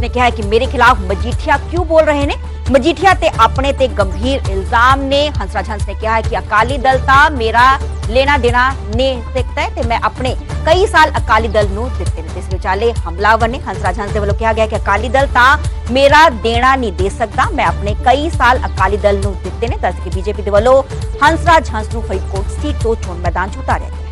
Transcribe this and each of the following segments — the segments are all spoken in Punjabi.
ਨੇ ਕਿਹਾ ਕਿ ਮੇਰੇ ਖਿਲਾਫ ਮਜੀਠੀਆ ਕਿਉਂ ਬੋਲ ਰਹੇ ਨੇ? ਮਜੀਠੀਆ ਤੇ ਆਪਣੇ ਤੇ ਗੰਭੀਰ ਇਲਜ਼ਾਮ ਨੇ। ਹੰਸਰਾਜ ਹੰਸ ਨੇ ਕਿਹਾ ਕਿ ਅਕਾਲੀ ਦਲ ਤਾਂ ਮੇਰਾ ਲੈਣਾ ਦੇਣਾ ਨੇ ਸਕਦਾ ਹੈ ਤੇ ਮੈਂ ਆਪਣੇ ਕਈ ਸਾਲ ਅਕਾਲੀ ਦਲ ਨੂੰ ਦਿੱਤੇ ਨੇ। ਤੇ ਇਸ ਵਿਚਾਲੇ ਹਮਲਾਵਰ ਨੇ। ਹੰਸਰਾਜ ਹੰਸ ਦੇ ਵੱਲੋਂ ਕਿਹਾ ਗਿਆ ਕਿ ਅਕਾਲੀ ਦਲ ਤਾਂ ਮੇਰਾ ਦੇਣਾ ਨਹੀਂ ਦੇ ਸਕਦਾ। ਮੈਂ ਆਪਣੇ ਕਈ ਸਾਲ ਅਕਾਲੀ ਦਲ ਨੂੰ ਦਿੱਤੇ ਨੇ। ਦੱਸ ਕੇ ਬੀਜੇਪੀ ਦੇ ਵੱਲੋਂ ਹੰਸਰਾਜ ਹੰਸ ਨੂੰ ਫਰੀਦਕੋਟ ਸੀਟ ਤੋਂ ਚੋਣ ਮੈਦਾਨ 'ਚ ਉਤਾਰਿਆ ਗਿਆ।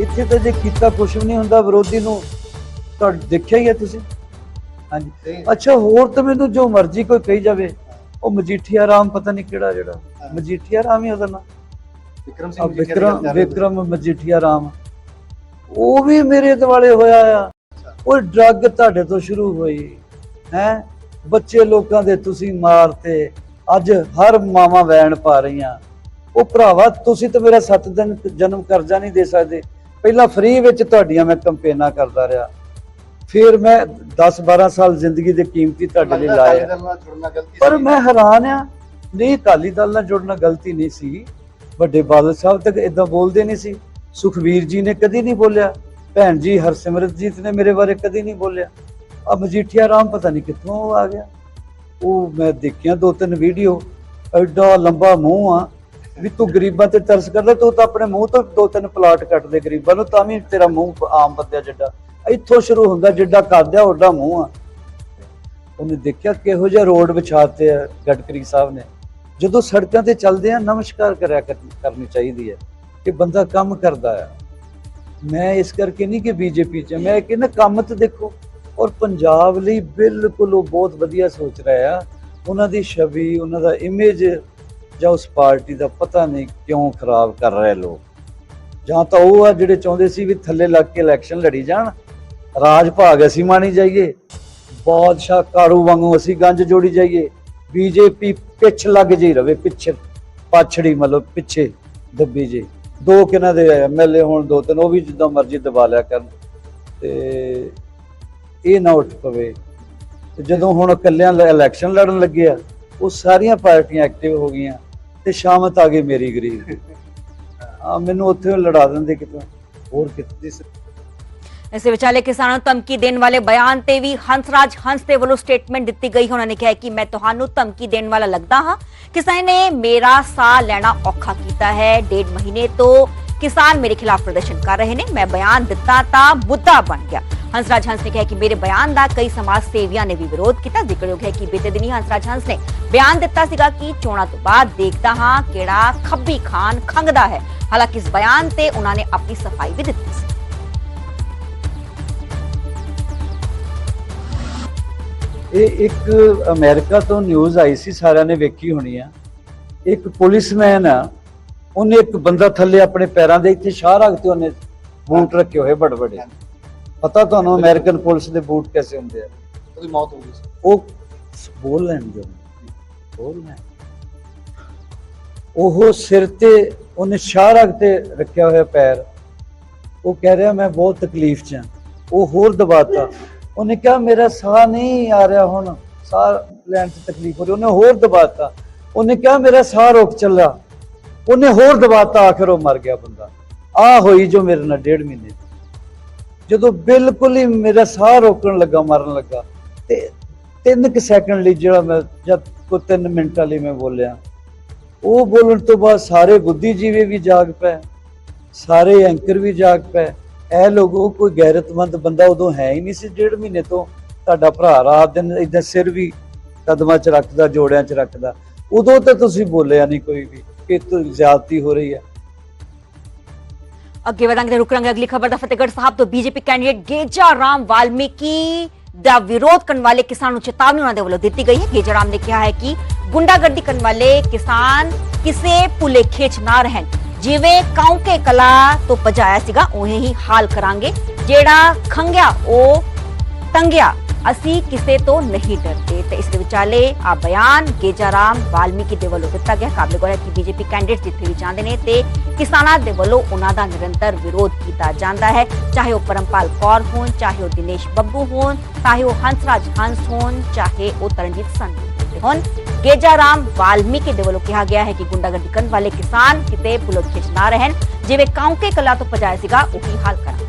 ਇੱਥੇ ਤਾਂ ਜੇ ਕੀਤਾ ਕੁਛ ਵੀ ਨਹੀਂ ਹੁੰਦਾ ਵਿਰੋਧੀ ਨੂੰ ਤਾਂ ਦੇਖਿਆ ਹੀ ਹੈ ਤੁਸੀਂ? ਹਾਂਜੀ। ਅੱਛਾ ਹੋਰ ਤਾਂ ਮੈਨੂੰ ਜੋ ਮਰਜ਼ੀ ਕੋਈ ਕਹੀ ਜਾਵੇ ਉਹ ਮਜੀਠੀਆ ਰਾਮ ਪਤਾ ਨਹੀਂ ਕਿਹੜਾ ਜਿਹੜਾ। ਮਜੀਠੀਆ ਰਾਮ ਹੀ ਉਹਦਾ ਨਾਮ ਵਿਕਰਮ ਸਿੰਘ ਵਿਕਰਮ ਵਿਕਰਮ ਮਜੀਠੀਆ ਰਾਮ। ਉਹ ਵੀ ਮੇਰੇ ਦਿਵਾਲੇ ਹੋਇਆ ਆ। ਉਹ ਡਰੱਗ ਤੁਹਾਡੇ ਤੋਂ ਸ਼ੁਰੂ ਹੋਈ। ਹੈ? ਬੱਚੇ ਲੋਕਾਂ ਦੇ ਤੁਸੀਂ ਮਾਰਤੇ। ਅੱਜ ਹਰ ਮਾਵਾਂ ਵੈਣ ਪਾ ਰਹੀਆਂ। ਉਹ ਭਰਾਵਾ ਤੁਸੀਂ ਤਾਂ ਮੇਰਾ 7 ਦਿਨ ਜਨਮ ਕਰਜ਼ਾ ਨਹੀਂ ਦੇ ਸਕਦੇ। ਪਹਿਲਾਂ ਫ੍ਰੀ ਵਿੱਚ ਤੁਹਾਡੀਆਂ ਮੈਂ ਕੰਪੇਨਾਂ ਕਰਦਾ ਰਿਹਾ। ਫਿਰ ਮੈਂ 10 12 ਸਾਲ ਜ਼ਿੰਦਗੀ ਦੇ ਕੀਮਤੀ ਤੁਹਾਡੇ ਲਈ ਲਾਏ ਪਰ। ਮੈਂ ਹੈਰਾਨ ਆ ਨਹੀਂ ਅਕਾਲੀ ਦਲ ਨਾਲ ਜੁੜਨਾ ਗਲਤੀ ਨਹੀਂ ਸੀ। ਵੱਡੇ ਬਾਦਲ ਸਾਹਿਬ ਤੱਕ ਇਦਾਂ ਬੋਲਦੇ ਨਹੀਂ ਸੀ। ਸੁਖਵੀਰ ਜੀ ਨੇ ਕਦੀ ਨਹੀਂ ਬੋਲਿਆ। ਭੈਣ ਜੀ ਹਰਸਿਮਰਤਜੀਤ ਨੇ ਮੇਰੇ ਬਾਰੇ ਕਦੀ ਨਹੀਂ ਬੋਲਿਆ। ਆ ਮਜੀਠੀਆ ਰਾਮ ਪਤਾ ਨਹੀਂ ਕਿੱਥੋਂ ਆ ਗਿਆ। ਉਹ ਮੈਂ ਦੇਖਿਆ ਦੋ ਤਿੰਨ ਵੀਡੀਓ ਐਡਾ ਲੰਬਾ ਮੂੰਹ ਆ। ਵੀ ਤੂੰ ਗਰੀਬਾਂ ਤੇ ਤਰਸ ਕਰਦਾ, ਤੂੰ ਤਾਂ ਆਪਣੇ ਮੂੰਹ ਤੋਂ ਦੋ ਤਿੰਨ ਪਲਾਟ ਕੱਟ ਦੇ ਗਰੀਬਾਂ ਨੂੰ, ਤਾਂ ਵੀ ਤੇਰਾ ਮੂੰਹ ਆਮ ਬੰਦਿਆ ਜਿੱਡਾ। ਇੱਥੋਂ ਸ਼ੁਰੂ ਹੁੰਦਾ ਜਿੱਡਾ ਕਰਦਿਆ ਓਡਾ ਮੂੰਹ ਆ। ਉਹਨੇ ਦੇਖਿਆ ਕਿਹੋ ਜਿਹਾ ਰੋਡ ਵਿਛਾਤੇ ਆ ਗਡਕਰੀ ਸਾਹਿਬ ਨੇ। ਜਦੋਂ ਸੜਕਾਂ ਤੇ ਚੱਲਦੇ ਆ, ਨਮਸਕਾਰ ਕਰਿਆ ਕਰ- ਕਰਨੀ ਚਾਹੀਦੀ ਹੈ ਕਿ ਬੰਦਾ ਕੰਮ ਕਰਦਾ ਆ। ਮੈਂ ਇਸ ਕਰਕੇ ਨਹੀਂ ਕਿ ਬੀਜੇਪੀ ਚ ਮੈਂ ਕਹਿੰਦਾ ਕੰਮ ਤੇ ਦੇਖੋ, ਔਰ ਪੰਜਾਬ ਲਈ ਬਿਲਕੁਲ ਉਹ ਬਹੁਤ ਵਧੀਆ ਸੋਚ ਰਿਹਾ ਆ। ਉਹਨਾਂ ਦੀ ਛਵੀ, ਉਹਨਾਂ ਦਾ ਇਮੇਜ ਜਾਂ ਉਸ ਪਾਰਟੀ ਦਾ ਪਤਾ ਨਹੀਂ ਕਿਉਂ ਖਰਾਬ ਕਰ ਰਹੇ ਲੋਕ? ਜਾਂ ਤਾਂ ਉਹ ਆ ਜਿਹੜੇ ਚਾਹੁੰਦੇ ਸੀ ਵੀ ਥੱਲੇ ਲੱਗ ਕੇ ਇਲੈਕਸ਼ਨ ਲੜੀ ਜਾਣ, ਰਾਜ ਭਾਗ ਅਸੀਂ ਮਾਣੀ ਜਾਈਏ, ਬਾਦਸ਼ਾਹ ਕਾਰੂ ਵਾਂਗੂ ਅਸੀਂ ਗੰਜ ਜੋੜੀ ਜਾਈਏ, ਬੀਜੇਪੀ ਪਿੱਛ ਲੱਗ ਜੀ ਰਵੇ, ਪਿੱਛੇ, ਪਾਛੜੀ ਮਤਲਬ ਪਿੱਛੇ ਦੱਬੀ ਜੇ ਦੋ ਕਿਨਾਂ ਦੇ ਐਮਐਲਏ ਹੋਣ, ਦੋ ਤਿੰਨ, ਉਹ ਵੀ ਜਿੱਦਾਂ ਮਰਜ਼ੀ ਦਬਾ ਲਿਆ ਕਰਨ। ਤੇ ਇਹ ਨਾ ਉੱਠ ਪਵੇ। ਤੇ ਜਦੋਂ ਹੁਣ ਇਕੱਲਿਆਂ ਇਲੈਕਸ਼ਨ ਲੜਨ ਲੱਗੇ ਆ ਉਹ ਸਾਰੀਆਂ ਪਾਰਟੀਆਂ ਐਕਟਿਵ ਹੋ ਗਈਆਂ। ਤੇ ਸ਼ਾਮਤ ਆ ਗਈ ਮੇਰੀ ਗਰੀਬ ਆ ਮੈਨੂੰ ਉੱਥੇ ਲੜਾ ਦਿੰਦੇ ਕਿਤੋਂ? ਹੋਰ ਕਿਤੇ ਇਸ ਵਿਚਾਲੇ ਕਿਸਾਨਾਂ ਨੂੰ ਧਮਕੀ ਦੇਣ ਵਾਲੇ ਬਿਆਨ ਤੇ ਵੀ ਹੰਸਰਾਜ ਹੰਸ ਦੇ ਵੱਲੋਂ ਸਟੇਟਮੈਂਟ ਦਿੱਤੀ ਗਈ। ਉਹਨਾਂ ਨੇ ਕਿਹਾ ਕਿ ਮੈਂ ਤੁਹਾਨੂੰ ਧਮਕੀ ਦੇਣ ਵਾਲਾ ਲੱਗਦਾ ਹਾਂ। ਕਿਸੇ ਨੇ ਮੇਰਾ ਸਾਹ ਲੈਣਾ ਔਖਾ ਕੀਤਾ ਹੈ। ਡੇਢ ਮਹੀਨੇ ਤੋਂ ਕਿਸਾਨ ਮੇਰੇ ਖਿਲਾਫ ਪ੍ਰਦਰਸ਼ਨ ਕਰ ਰਹੇ ਨੇ। ਮੈਂ ਬਿਆਨ ਦਿੱਤਾ ਤਾਂ ਮੁੱਦਾ ਬਣ ਗਿਆ। ਹੰਸਰਾਜ ਹੰਸ ਨੇ ਕਿਹਾ ਕਿ ਮੇਰੇ ਬਿਆਨ ਦਾ ਕਈ ਸਮਾਜ ਸੇਵੀਆਂ ਨੇ ਵੀ ਵਿਰੋਧ ਕੀਤਾ ਜ਼ਿਕਰਯੋਗ ਹੈ ਕਿ ਬੀਤੇ ਦਿਨੀ ਹੰਸਰਾਜ ਹੰਸ ਨੇ ਬਿਆਨ ਦਿੱਤਾ ਸੀਗਾ ਕਿ ਚੋਣਾਂ ਤੋਂ ਬਾਅਦ ਦੇਖਦਾ ਹਾਂ ਕਿਹੜਾ ਖੱਬੀ ਖਾਨ ਖੰਗਦਾ ਹੈ ਹਾਲਾਂਕਿ ਇਸ ਬਿਆਨ ਤੇ ਉਹਨਾਂ ਨੇ ਆਪਣੀ ਸਫ਼ਾਈ ਵੀ ਦਿੱਤੀ ਸੀ ਇਹ ਇੱਕ ਅਮਰੀਕਾ ਤੋਂ ਨਿਊਜ਼ ਆਈ ਸੀ ਸਾਰਿਆਂ ਨੇ ਵੇਖੀ ਹੋਣੀ ਆ ਇੱਕ ਪੁਲਿਸਮੈਨ ਆ ਉਹਨੇ ਇੱਕ ਬੰਦਾ ਥੱਲੇ ਆਪਣੇ ਪੈਰਾਂ ਦੇ ਇੱਥੇ ਸ਼ਾਹ ਰੱਖ ਤੇ ਉਹਨੇ ਬੂਟ ਰੱਖੇ ਹੋਏ ਬੜ ਬੜੇ ਪਤਾ ਤੁਹਾਨੂੰ ਅਮਰੀਕਨ ਪੁਲਿਸ ਦੇ ਬੂਟ ਕਿਵੇਂ ਹੁੰਦੇ ਆ? ਉਹਦੀ ਮੌਤ ਹੋ ਗਈ ਸੀ। ਉਹ ਬੋਲ ਲੈਣ ਦਿਓ। ਬੋਲ ਲੈਣ ਉਹ ਸਿਰ ਤੇ ਉਹਨੇ ਸ਼ਾਹ ਰੱਖ ਤੇ ਰੱਖਿਆ ਹੋਇਆ ਪੈਰ। ਉਹ ਕਹਿ ਰਿਹਾ ਮੈਂ ਬਹੁਤ ਤਕਲੀਫ 'ਚ ਹਾਂ ਉਹ ਹੋਰ ਦਬਾਤਾ। ਉਹਨੇ ਕਿਹਾ ਮੇਰਾ ਸਾਹ ਨਹੀਂ ਆ ਰਿਹਾ ਹੁਣ। ਸਾਹ ਲੈਣ 'ਚ ਤਕਲੀਫ ਹੋ ਰਹੀ ਉਹਨੇ ਹੋਰ ਦਬਾਤਾ। ਉਹਨੇ ਕਿਹਾ ਮੇਰਾ ਸਾਹ ਰੁਕ ਚੱਲਾ। ਉਹਨੇ ਹੋਰ ਦਬਾਤਾ। ਆਖਰ ਉਹ ਮਰ ਗਿਆ ਬੰਦਾ। ਆ ਹੋਈ ਜੋ ਮੇਰੇ ਨਾਲ ਡੇਢ ਮਹੀਨੇ ਜਦੋਂ ਬਿਲਕੁਲ ਹੀ ਮੇਰਾ ਸਾਹ ਰੋਕਣ ਲੱਗਾ, ਮਰਨ ਲੱਗਾ, ਤੇ ਤਿੰਨ ਕੁ ਸੈਕਿੰਡ ਲਈ ਜਿਹੜਾ ਮੈਂ, ਜਦ ਕੋ ਤਿੰਨ ਮਿੰਟਾਂ ਲਈ ਮੈਂ ਬੋਲਿਆ, ਉਹ ਬੋਲਣ ਤੋਂ ਬਾਅਦ ਸਾਰੇ ਬੁੱਧੀਜੀਵੀ ਵੀ ਜਾਗ ਪਏ, ਸਾਰੇ ਐਂਕਰ ਵੀ ਜਾਗ ਪਏ। ਇਹ ਲੋਗੋ ਕੋਈ ਗੈਰਤਮੰਦ ਬੰਦਾ ਉਦੋਂ ਹੈ ਹੀ ਨਹੀਂ ਸੀ, ਡੇਢ ਮਹੀਨੇ ਤੋਂ ਤੁਹਾਡਾ ਭਰਾ ਰਾਤ ਦਿਨ ਇਦਾਂ ਸਿਰ ਵੀ ਕਦਮਾਂ 'ਚ ਰੱਖਦਾ, ਜੋੜਿਆਂ 'ਚ ਰੱਖਦਾ। ਉਦੋਂ ਤਾਂ ਤੁਸੀਂ ਬੋਲਿਆ ਨਹੀਂ ਕੋਈ ਵੀ ਕਿ ਤੂੰ ਜ਼ਿਆਦਤੀ ਹੋ ਰਹੀ ਹੈ। ਅੱਗੇ ਵਧਾਂਗੇ ਤੇ ਰੁਕ ਅਗਲੀ ਖਬਰ ਦਾ ਫਤਿਹਗੜ੍ਹ ਸਾਹਿਬ ਤੋਂ। ਬੀਜੇਪੀ ਕੈਂਡੀਡੇਟ ਗੇਜਾ ਰਾਮ ਵਾਲਮੀਕੀ ਦਾ ਵਿਰੋਧ ਕਰਨ ਵਾਲੇ ਕਿਸਾਨ ਨੂੰ ਚੇਤਾਵਨੀ ਉਹਨਾਂ ਦੇ ਵੱਲੋਂ ਦਿੱਤੀ ਗਈ ਹੈ। ਗੇਜਾ ਰਾਮ ਨੇ ਕਿਹਾ ਹੈ ਕਿ ਗੁੰਡਾਗਰਦੀ ਕਰਨ ਵਾਲੇ ਕਿਸਾਨ ਕਿਸੇ ਭੁਲੇਖੇ 'ਚ ਨਾ ਰਹਿਣ। ਜਿਵੇਂ ਕਾਉਂਕੇ ਕਲਾ ਤੋਂ ਭਜਾਇਆ ਸੀਗਾ ਉਵੇਂ ਹੀ ਹਾਲ ਕਰਾਂਗੇ। ਜਿਹੜਾ ਖੰਗਿਆ ਉਹ ਤੰਗਿਆ। ਅਸੀਂ ਕਿਸੇ ਤੋਂ ਨਹੀਂ ਡਰਦੇ ਤੇ ਇਸ ਦੇ ਵਿਚਾਲੇ ਆ ਬਿਆਨ ਗੇਜਾ ਰਾਮ ਵਾਲਮੀਕੀ ਦੇ ਵੱਲੋਂ ਦਿੱਤਾ ਗਿਆ ਕਾਬਲੇ ਗੌਰ ਹੈ ਕਿ ਬੀਜੇਪੀ ਕੈਂਡੀਡੇਟ ਜਿੱਥੇ ਵੀ ਜਾਂਦੇ ਨੇ ਤੇ ਕਿਸਾਨਾਂ ਦੇ ਵੱਲੋਂ ਉਹਨਾਂ ਦਾ ਨਿਰੰਤਰ ਵਿਰੋਧ ਕੀਤਾ ਜਾਂਦਾ ਹੈ ਚਾਹੇ ਉਹ ਪਰਮਪਾਲ ਕੌਰ ਹੋਣ ਚਾਹੇ ਉਹ ਦਿਨੇਸ਼ ਬੱਬੂ ਹੋਣ ਚਾਹੇ ਉਹ ਹੰਸਰਾਜ ਹੰਸ ਹੋਣ ਚਾਹੇ ਉਹ ਤਰਨਜੀਤ ਸੰਧੂ ਤੇ ਹੁਣ ਗੇਜਾ ਰਾਮ ਵਾਲਮੀਕੀ ਦੇ ਵੱਲੋਂ ਕਿਹਾ ਗਿਆ ਹੈ ਕਿ ਗੁੰਡਾਗਰਦੀ ਕਰਨ ਵਾਲੇ ਕਿਸਾਨ ਕਿਤੇ ਪੁਲਕ ਖਿੱਚ ਨਾ ਰਹਿਣ ਜਿਵੇਂ ਕਾਉਂਕੇ ਕਲਾ ਤੋਂ ਭਜਾਇਆ ਸੀਗਾ ਉਹੀ ਹਾਲ ਕਰਾਂਗੇ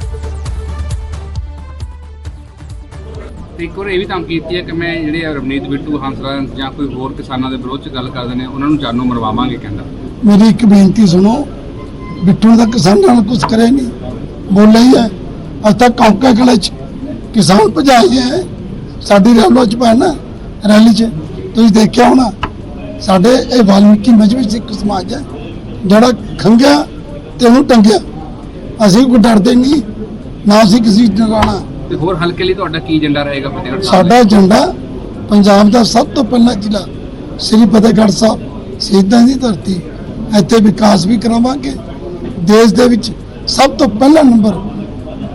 ਤੇ ਇੱਕ ਹੋਰ ਇਹ ਵੀ ਤਾਂ ਕੀਤੀ ਹੈ ਕਿ ਮੈਂ ਜਿਹੜੇ ਰਵਨੀਤ ਬਿੱਟੂ ਹੰਸਰਾਜ ਜਾਂ ਕੋਈ ਹੋਰ ਕਿਸਾਨਾਂ ਦੇ ਵਿਰੋਧ ਚ ਗੱਲ ਕਰਦੇ ਨੇ, ਉਹਨਾਂ ਨੂੰ ਜਾਨੋਂ ਮਰਵਾਵਾਂਗੇ ਕਹਿੰਦਾ। ਮੇਰੀ ਇੱਕ ਬੇਨਤੀ ਸੁਣੋ, ਬਿੱਟੂ ਦਾ ਕਿਸਾਨਾਂ ਨਾਲ ਕੁਝ ਕਰੇ ਨਹੀਂ ਬੋਲਿਆ ਹੀ ਹੈ। ਅੱਜ ਤੱਕ ਕੌਂਕਾ ਕਲੇ ਚ ਕਿਸਾਨ ਭਜਾਈ ਹੈ, ਸਾਡੀ ਰੈਲੋ ਚ ਪੈਣਾ ਰੈਲੀ ਚ। ਤੁਸੀਂ ਦੇਖਿਆ ਹੋਣਾ, ਸਾਡੇ ਇਹ ਵਾਲਮੀਕੀ ਮਜਬੀ ਸਿੱਖ ਸਮਾਜ ਹੈ, ਜਿਹੜਾ ਖੰਗਿਆ ਤੇ ਉਹਨੂੰ ਟੰਗਿਆ। ਅਸੀਂ ਕੋਈ ਡਰਦੇ ਨਹੀਂ, ਨਾ ਅਸੀਂ ਕਿਸੇ ਨੂੰ ਡਰਾਉਣਾ। ਤੇ ਹੋਰ ਹਲਕੇ ਲਈ ਤੁਹਾਡਾ ਕੀ ਏਜੰਡਾ ਰਹੇਗਾ ਫਤਿਹਗੜ੍ਹ ਸਾਹਿਬ ਸਾਡਾ ਏਜੰਡਾ ਪੰਜਾਬ ਦਾ ਸਭ ਤੋਂ ਪਹਿਲਾ ਜ਼ਿਲ੍ਹਾ ਸ੍ਰੀ ਫਤਿਹਗੜ੍ਹ ਸਾਹਿਬ। ਸ਼ਹੀਦਾਂ ਦੀ ਧਰਤੀ। ਇੱਥੇ ਵਿਕਾਸ ਵੀ ਕਰਾਵਾਂਗੇ। ਦੇਸ਼ ਦੇ ਵਿੱਚ ਸਭ ਤੋਂ ਪਹਿਲਾ ਨੰਬਰ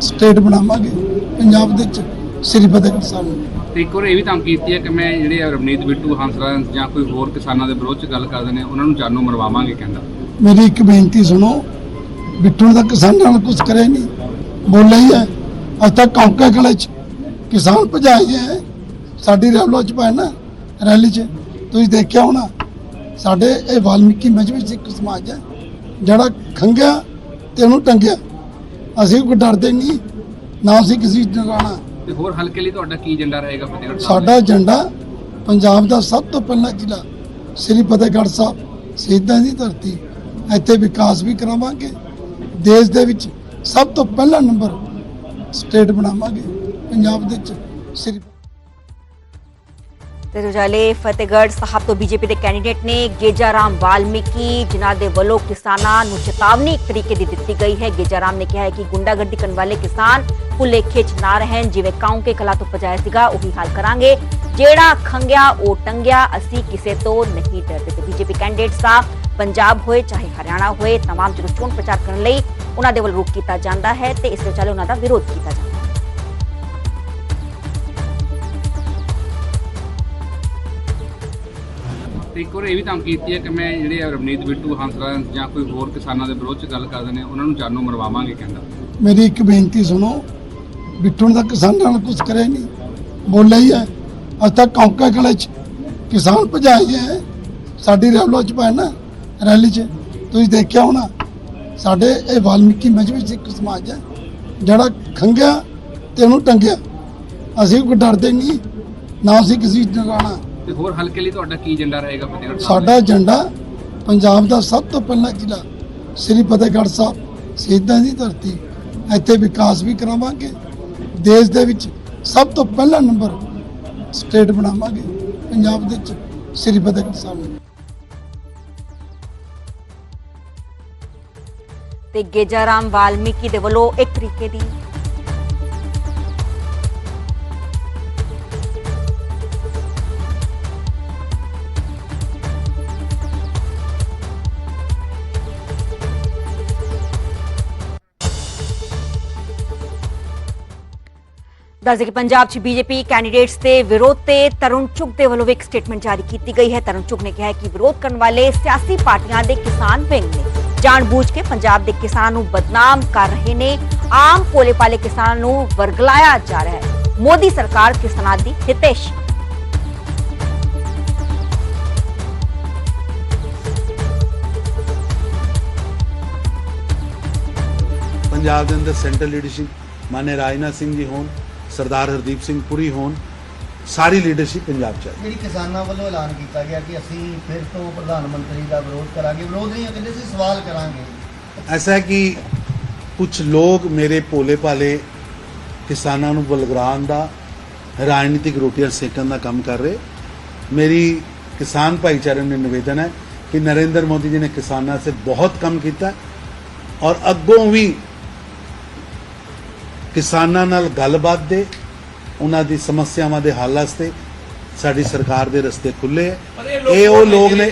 ਸਟੇਟ ਬਣਾਵਾਂਗੇ। ਪੰਜਾਬ ਦੇ ਵਿੱਚ ਸ੍ਰੀ ਫਤਿਹਗੜ੍ਹ ਸਾਹਿਬ। ਤੇ ਇੱਕ ਹੋਰ ਇਹ ਵੀ ਤਾਂ ਕੀਤੀ ਹੈ ਕਿ ਮੈਂ ਜਿਹੜੇ ਰਵਨੀਤ ਬਿੱਟੂ ਹੰਸਰਾਜ ਜਾਂ ਕੋਈ ਹੋਰ ਕਿਸਾਨਾਂ ਦੇ ਵਿਰੋਧ ਚ ਗੱਲ ਕਰਦੇ ਨੇ ਉਹਨਾਂ ਨੂੰ ਜਾਨੋਂ ਮਰਵਾਵਾਂਗੇ ਕਹਿੰਦਾ। ਮੇਰੀ ਇੱਕ ਬੇਨਤੀ ਸੁਣੋ ਬਿੱਟੂ ਦਾ ਕਿਸਾਨਾਂ ਨਾਲ ਕੁਝ ਕਰੇ ਨਹੀਂ। ਬੋਲਿਆ ਹੀ ਹੈ ਅੱਜ ਤੱਕ ਕੌਂਕਾ ਕਲੇ ਚ ਕਿਸਾਨ ਭਜਾਏ ਹੈ। ਸਾਡੀ ਰੈਲੋ ਚ ਪੈ ਨਾ ਰੈਲੀ ਚ। ਤੁਸੀਂ ਦੇਖਿਆ ਹੋਣਾ ਸਾਡੇ ਇਹ ਵਾਲਮੀਕੀ ਮਜਬੀ ਸਿੱਖ ਸਮਾਜ ਹੈ ਜਿਹੜਾ ਖੰਗਿਆ ਤੇ ਉਹਨੂੰ ਟੰਗਿਆ। ਅਸੀਂ ਕੋਈ ਡਰਦੇ ਨਹੀਂ ਨਾ ਅਸੀਂ ਕਿਸੇ ਨੂੰ ਡਰਾਉਣਾ। ਤੇ ਹੋਰ ਹਲਕੇ ਲਈ ਤੁਹਾਡਾ ਕੀ ਏਜੰਡਾ ਰਹੇਗਾ ਫਤਿਹਗੜ੍ਹ ਸਾਹਿਬ ਸਾਡਾ ਏਜੰਡਾ ਪੰਜਾਬ ਦਾ ਸਭ ਤੋਂ ਪਹਿਲਾ ਜ਼ਿਲ੍ਹਾ ਸ੍ਰੀ ਫਤਿਹਗੜ੍ਹ ਸਾਹਿਬ। ਸ਼ਹੀਦਾਂ ਦੀ ਧਰਤੀ ਇੱਥੇ ਵਿਕਾਸ ਵੀ ਕਰਾਵਾਂਗੇ। ਦੇਸ਼ ਦੇ ਵਿੱਚ ਸਭ ਤੋਂ ਪਹਿਲਾ ਨੰਬਰ ਸਟੇਟ ਬਣਾਵਾਂਗੇ, ਪੰਜਾਬ ਦੇ ਵਿੱਚ ਸ੍ਰੀ ਤੇ ਰੁਜਾਲੇ ਫਤਿਹਗੜ੍ਹ ਸਾਹਿਬ ਤੋਂ ਬੀਜੇਪੀ ਦੇ ਕੈਂਡੀਡੇਟ ਨੇ ਗੇਜਾ ਰਾਮ ਵਾਲਮੀਕੀ, ਜਿਨ੍ਹਾਂ ਦੇ ਵੱਲੋਂ ਕਿਸਾਨਾਂ ਨੂੰ ਚੇਤਾਵਨੀ ਇੱਕ ਤਰੀਕੇ ਦੀ ਦਿੱਤੀ ਗਈ ਹੈ। ਗੇਜਾ ਨੇ ਕਿਹਾ ਹੈ ਕਿ ਗੁੰਡਾਗਰਦੀ ਕਰਨ ਵਾਲੇ ਕਿਸਾਨ ਭੁਲੇਖੇ ਚ ਨਾ ਰਹਿਣ, ਜਿਵੇਂ ਕਾਉਂ ਕੇ ਕਲਾ ਤੋਂ ਪਜਾਇਆ ਸੀਗਾ, ਉਹੀ ਹਾਲ ਕਰਾਂਗੇ। ਜਿਹੜਾ ਖੰਗਿਆ, ਉਹ ਟੰਗਿਆ, ਅਸੀਂ ਕਿਸੇ ਤੋਂ ਨਹੀਂ ਡਰਦੇ। ਤੇ ਬੀਜੇਪੀ ਕੈਂਡੀਡੇਟ ਸਾਹਿਬ ਪੰਜਾਬ ਹੋਏ ਚਾਹੇ ਹਰਿਆਣਾ ਹੋਏ तमाम ਜਦੋਂ ਚੋਣ ਪ੍ਰਚਾਰ ਕਰਨ ਲਈ ਉਹਨਾਂ ਦੇ ਵੱਲ ਰੋਕ ਕੀਤਾ ਜਾਂਦਾ ਹੈ ਤੇ ਇਸ ਵਿਚਾਲੇ ਉਹਨਾਂ ਦਾ ਵਿਰੋਧ ਕੀਤਾ ਜਾਂਦਾ ਹੈ ਤੇ ਇੱਕ ਹੋਰ ਇਹ ਵੀ ਤਾਂ ਕੀਤੀ ਹੈ ਕਿ ਮੈਂ ਜਿਹੜੇ ਆ ਰਵਨੀਤ ਬਿੱਟੂ ਹੰਸਰਾਜ ਜਾਂ ਕੋਈ ਹੋਰ ਕਿਸਾਨਾਂ ਦੇ ਵਿਰੋਧ ਚ ਗੱਲ ਕਰਦੇ ਨੇ ਉਹਨਾਂ ਨੂੰ ਜਾਨੋਂ ਮਰਵਾਵਾਂਗੇ ਕਹਿੰਦਾ ਮੇਰੀ ਇੱਕ ਬੇਨਤੀ ਸੁਣੋ ਬਿੱਟੂ ਦਾ ਕਿਸਾਨਾਂ ਨਾਲ ਕੁਝ ਕਰੇ ਨਹੀਂ ਬੋਲਿਆ ਹੀ ਹੈ ਅੱਜ ਤੱਕ ਕੌਂਕਾ ਕਲੇ ਚ ਕਿਸਾਨ ਭਜਾਏ ਹੈ ਸਾਡੀ ਰੈਲੋ ਚ ਪੈ ਨਾ ਰੈਲੀ ਚ। ਤੁਸੀਂ ਦੇਖਿਆ ਹੋਣਾ ਸਾਡੇ ਇਹ ਵਾਲਮੀਕੀ ਮਜਬੀ ਸਿੱਖ ਸਮਾਜ ਹੈ ਜਿਹੜਾ ਖੰਗਿਆ ਤੇ ਉਹਨੂੰ ਟੰਗਿਆ। ਅਸੀਂ ਕੋਈ ਡਰਦੇ ਨਹੀਂ ਨਾ ਅਸੀਂ ਕਿਸੇ ਨੂੰ ਡਰਾਉਣਾ ਤੇ ਹੋਰ ਹਲਕੇ ਲਈ ਤੁਹਾਡਾ ਕੀ ਏਜੰਡਾ ਰਹੇਗਾ ਫਤਿਹਗੜ੍ਹ ਸਾਹਿਬ ਸਾਡਾ ਏਜੰਡਾ ਪੰਜਾਬ ਦਾ ਸਭ ਤੋਂ ਪਹਿਲਾ ਜ਼ਿਲ੍ਹਾ ਸ੍ਰੀ ਫਤਿਹਗੜ੍ਹ ਸਾਹਿਬ। ਸ਼ਹੀਦਾਂ ਦੀ ਧਰਤੀ। ਇੱਥੇ ਵਿਕਾਸ ਵੀ ਕਰਾਵਾਂਗੇ। ਦੇਸ਼ ਦੇ ਵਿੱਚ ਸਭ ਤੋਂ ਪਹਿਲਾ ਨੰਬਰ ਸਟੇਟ ਬਣਾਵਾਂਗੇ। ਪੰਜਾਬ ਦੇ ਵਿੱਚ ਸ੍ਰੀ ਫਤਿਹਗੜ੍ਹ ਸਾਹਿਬ। ਤੇ ਗੇਜਾ ਰਾਮ ਵਾਲਮੀਕੀ ਦੇ ਵੱਲੋਂ ਇੱਕ ਤਰੀਕੇ ਦੀ ਦੱਸਦੇ ਕਿ ਪੰਜਾਬ 'ਚ ਬੀਜੇਪੀ ਕੈਂਡੀਡੇਟਸ ਦੇ ਵਿਰੋਧ ਤੇ ਤਰੁਣ ਚੁੱਗ ਦੇ ਵੱਲੋਂ ਵੀ ਇੱਕ ਸਟੇਟਮੈਂਟ ਜਾਰੀ ਕੀਤੀ ਗਈ ਹੈ। ਤਰੁਣ ਚੁੱਗ ਨੇ ਕਿਹਾ ਹੈ ਕਿ ਵਿਰੋਧ ਕਰਨ ਵਾਲੇ ਸਿਆਸੀ ਪਾਰਟੀਆਂ ਦੇ ਕਿਸਾਨ ਵਿੰਗ ਨੇ ਜਾਣਬੁੱਝ ਕੇ ਪੰਜਾਬ ਦੇ ਕਿਸਾਨਾਂ ਨੂੰ ਬਦਨਾਮ ਕਰ ਰਹੇ ਨੇ। ਆਮ ਭੋਲੇ ਭਾਲੇ ਕਿਸਾਨਾਂ ਨੂੰ ਵਰਗਲਾਇਆ ਜਾ ਰਿਹਾ ਹੈ। ਮੋਦੀ ਸਰਕਾਰ ਕਿਸਾਨਾਂ ਦੀ ਹਿਤੇਸ਼। ਪੰਜਾਬ ਦੇ ਅੰਦਰ ਸੈਂਟਰਲ ਲੀਡਰਸ਼ਿਪ ਮਾਨੇ ਰਾਜਨਾਥ ਸਿੰਘ ਜੀ ਹੋਣ, ਸਰਦਾਰ ਹਰਦੀਪ ਸਿੰਘ ਪੁਰੀ ਹੋਣ ਸਾਰੀ ਲੀਡਰਸ਼ਿਪ ਪੰਜਾਬ ਚ ਹੈ। ਜਿਹੜੀ ਕਿਸਾਨਾਂ ਵੱਲੋਂ ਐਲਾਨ ਕੀਤਾ ਗਿਆ ਕਿ ਅਸੀਂ ਫਿਰ ਤੋਂ ਪ੍ਰਧਾਨ ਮੰਤਰੀ ਦਾ ਵਿਰੋਧ ਕਰਾਂਗੇ। ਵਿਰੋਧ ਨਹੀਂ ਕਹਿੰਦੇ ਸੀ ਸਵਾਲ ਕਰਾਂਗੇ। ਐਸਾ ਹੈ ਕਿ ਕੁਝ ਲੋਕ ਮੇਰੇ ਭੋਲੇ ਭਾਲੇ ਕਿਸਾਨਾਂ ਨੂੰ ਬਲਗਰਾਨ ਦਾ ਰਾਜਨੀਤਿਕ ਰੋਟੀਆਂ ਸੇਕਣ ਦਾ ਕੰਮ ਕਰ ਰਹੇ। ਮੇਰੀ ਕਿਸਾਨ ਭਾਈਚਾਰੇ ਨੂੰ ਨਿਵੇਦਨ ਹੈ ਕਿ ਨਰਿੰਦਰ ਮੋਦੀ ਜੀ ਨੇ ਕਿਸਾਨਾਂ ਸੇ ਬਹੁਤ ਕੰਮ ਕੀਤਾ ਔਰ ਅੱਗੋਂ ਵੀ ਕਿਸਾਨਾਂ ਨਾਲ ਗੱਲਬਾਤ ਦੇ ਉਹਨਾਂ ਦੀ ਸਮੱਸਿਆਵਾਂ ਦੇ ਹੱਲ ਵਾਸਤੇ ਸਾਡੀ ਸਰਕਾਰ ਦੇ ਰਸਤੇ ਖੁੱਲੇ ਇਹ ਉਹ ਲੋਕ ਨੇ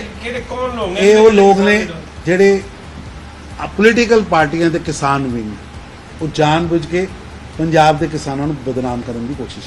ਇਹ ਉਹ ਲੋਕ ਨੇ ਜਿਹੜੇ ਪੋਲੀਟੀਕਲ ਪਾਰਟੀਆਂ ਦੇ ਕਿਸਾਨ ਵੀ ਨੇ। ਉਹ ਜਾਣਬੁੱਝ ਕੇ ਪੰਜਾਬ ਦੇ ਕਿਸਾਨਾਂ ਨੂੰ ਬਦਨਾਮ ਕਰਨ ਦੀ ਕੋਸ਼ਿਸ਼